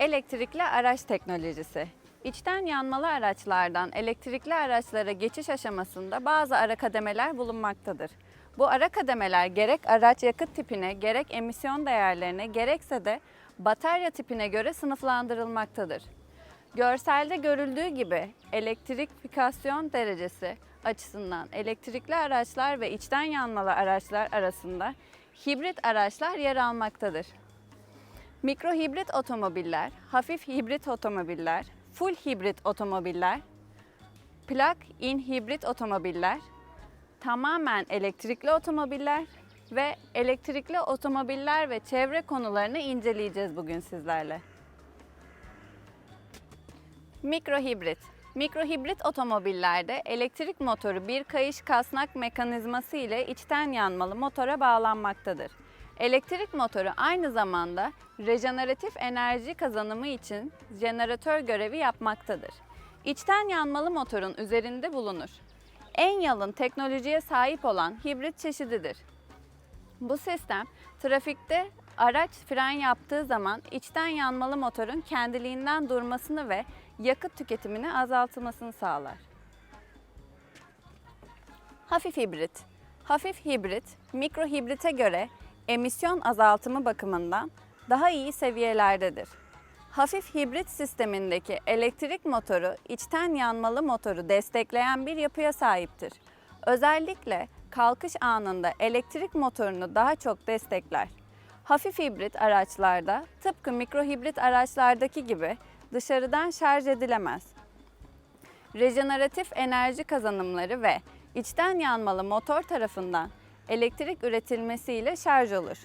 Elektrikli araç teknolojisi. İçten yanmalı araçlardan elektrikli araçlara geçiş aşamasında bazı ara kademeler bulunmaktadır. Bu ara kademeler gerek araç yakıt tipine, gerek emisyon değerlerine, gerekse de batarya tipine göre sınıflandırılmaktadır. Görselde görüldüğü gibi elektrifikasyon derecesi açısından elektrikli araçlar ve içten yanmalı araçlar arasında hibrit araçlar yer almaktadır. Mikro hibrit otomobiller, hafif hibrit otomobiller, full hibrit otomobiller, plug-in hibrit otomobiller, tamamen elektrikli otomobiller ve elektrikli otomobiller ve çevre konularını inceleyeceğiz bugün sizlerle. Mikrohibrit. Mikrohibrit otomobillerde elektrik motoru bir kayış kasnak mekanizması ile içten yanmalı motora bağlanmaktadır. Elektrik motoru aynı zamanda rejeneratif enerji kazanımı için jeneratör görevi yapmaktadır. İçten yanmalı motorun üzerinde bulunur. En yalın teknolojiye sahip olan hibrit çeşididir. Bu sistem trafikte araç fren yaptığı zaman içten yanmalı motorun kendiliğinden durmasını ve yakıt tüketimini azaltılmasını sağlar. Hafif hibrit. Hafif hibrit, mikro hibrite göre emisyon azaltımı bakımından daha iyi seviyelerdedir. Hafif hibrit sistemindeki elektrik motoru içten yanmalı motoru destekleyen bir yapıya sahiptir. Özellikle kalkış anında elektrik motorunu daha çok destekler. Hafif hibrit araçlarda tıpkı mikro hibrit araçlardaki gibi dışarıdan şarj edilemez. Rejeneratif enerji kazanımları ve içten yanmalı motor tarafından elektrik üretilmesiyle şarj olur.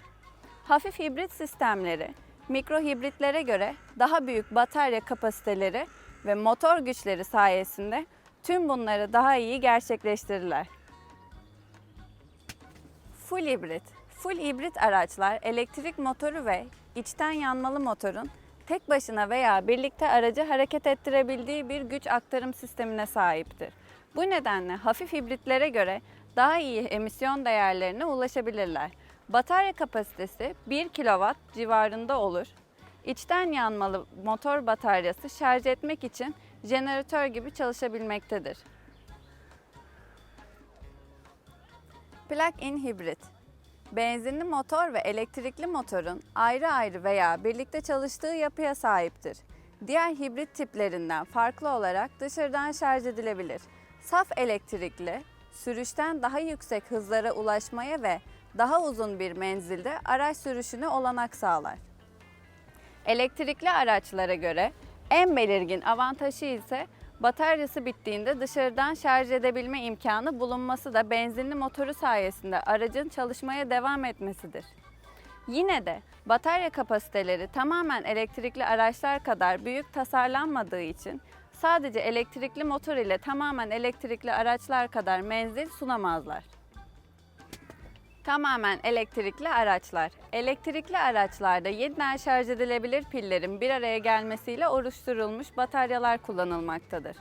Hafif hibrit sistemleri mikro hibritlere göre daha büyük batarya kapasiteleri ve motor güçleri sayesinde tüm bunları daha iyi gerçekleştirirler. Full hibrit. Full hibrit araçlar elektrik motoru ve içten yanmalı motorun tek başına veya birlikte aracı hareket ettirebildiği bir güç aktarım sistemine sahiptir. Bu nedenle hafif hibritlere göre daha iyi emisyon değerlerine ulaşabilirler. Batarya kapasitesi 1 kW civarında olur. İçten yanmalı motor bataryası şarj etmek için jeneratör gibi çalışabilmektedir. Plug-in hibrit Benzinli motor ve elektrikli motorun ayrı ayrı veya birlikte çalıştığı yapıya sahiptir. Diğer hibrit tiplerinden farklı olarak dışarıdan şarj edilebilir. Saf elektrikli, sürüşten daha yüksek hızlara ulaşmaya ve daha uzun bir menzilde araç sürüşüne olanak sağlar. Elektrikli araçlara göre en belirgin avantajı ise bataryası bittiğinde dışarıdan şarj edebilme imkanı bulunması da benzinli motoru sayesinde aracın çalışmaya devam etmesidir. Yine de batarya kapasiteleri tamamen elektrikli araçlar kadar büyük tasarlanmadığı için sadece elektrikli motor ile tamamen elektrikli araçlar kadar menzil sunamazlar. Tamamen elektrikli araçlar. Elektrikli araçlarda yeniden şarj edilebilir pillerin bir araya gelmesiyle oluşturulmuş bataryalar kullanılmaktadır.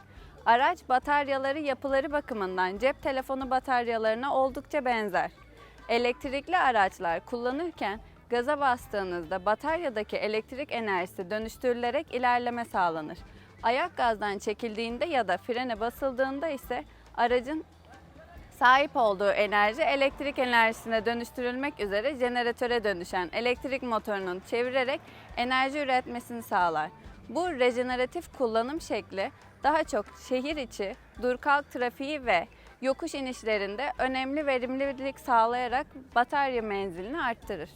Araç bataryaları yapıları bakımından cep telefonu bataryalarına oldukça benzer. Elektrikli araçlar kullanırken gaza bastığınızda bataryadaki elektrik enerjisi dönüştürülerek ilerleme sağlanır. Ayak gazdan çekildiğinde ya da frene basıldığında ise aracın sahip olduğu enerji elektrik enerjisine dönüştürülmek üzere jeneratöre dönüşen elektrik motorunun çevirerek enerji üretmesini sağlar. Bu rejeneratif kullanım şekli daha çok şehir içi, dur kalk trafiği ve yokuş inişlerinde önemli verimlilik sağlayarak batarya menzilini arttırır.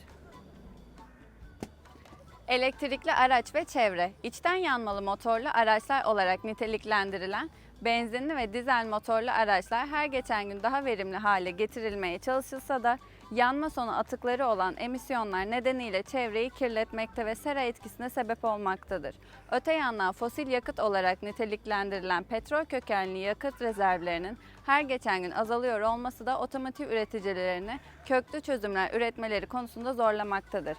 Elektrikli araç ve çevre, içten yanmalı motorlu araçlar olarak niteliklendirilen benzinli ve dizel motorlu araçlar her geçen gün daha verimli hale getirilmeye çalışılsa da yanma sonu atıkları olan emisyonlar nedeniyle çevreyi kirletmekte ve sera etkisine sebep olmaktadır. Öte yandan fosil yakıt olarak niteliklendirilen petrol kökenli yakıt rezervlerinin her geçen gün azalıyor olması da otomotiv üreticilerini köklü çözümler üretmeleri konusunda zorlamaktadır.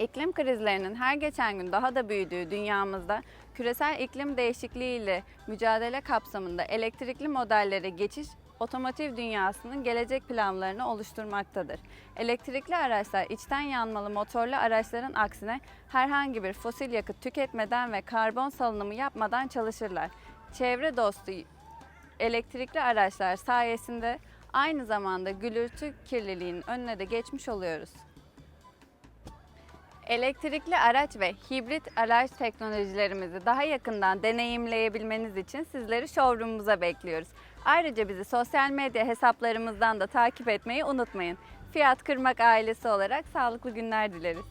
İklim krizlerinin her geçen gün daha da büyüdüğü dünyamızda küresel iklim değişikliği ile mücadele kapsamında elektrikli modellere geçiş otomotiv dünyasının gelecek planlarını oluşturmaktadır. Elektrikli araçlar içten yanmalı motorlu araçların aksine herhangi bir fosil yakıt tüketmeden ve karbon salınımı yapmadan çalışırlar. Çevre dostu elektrikli araçlar sayesinde aynı zamanda gürültü kirliliğinin önüne de geçmiş oluyoruz. Elektrikli araç ve hibrit araç teknolojilerimizi daha yakından deneyimleyebilmeniz için sizleri showroom'umuza bekliyoruz. Ayrıca bizi sosyal medya hesaplarımızdan da takip etmeyi unutmayın. Fiyat Kırmak ailesi olarak sağlıklı günler dileriz.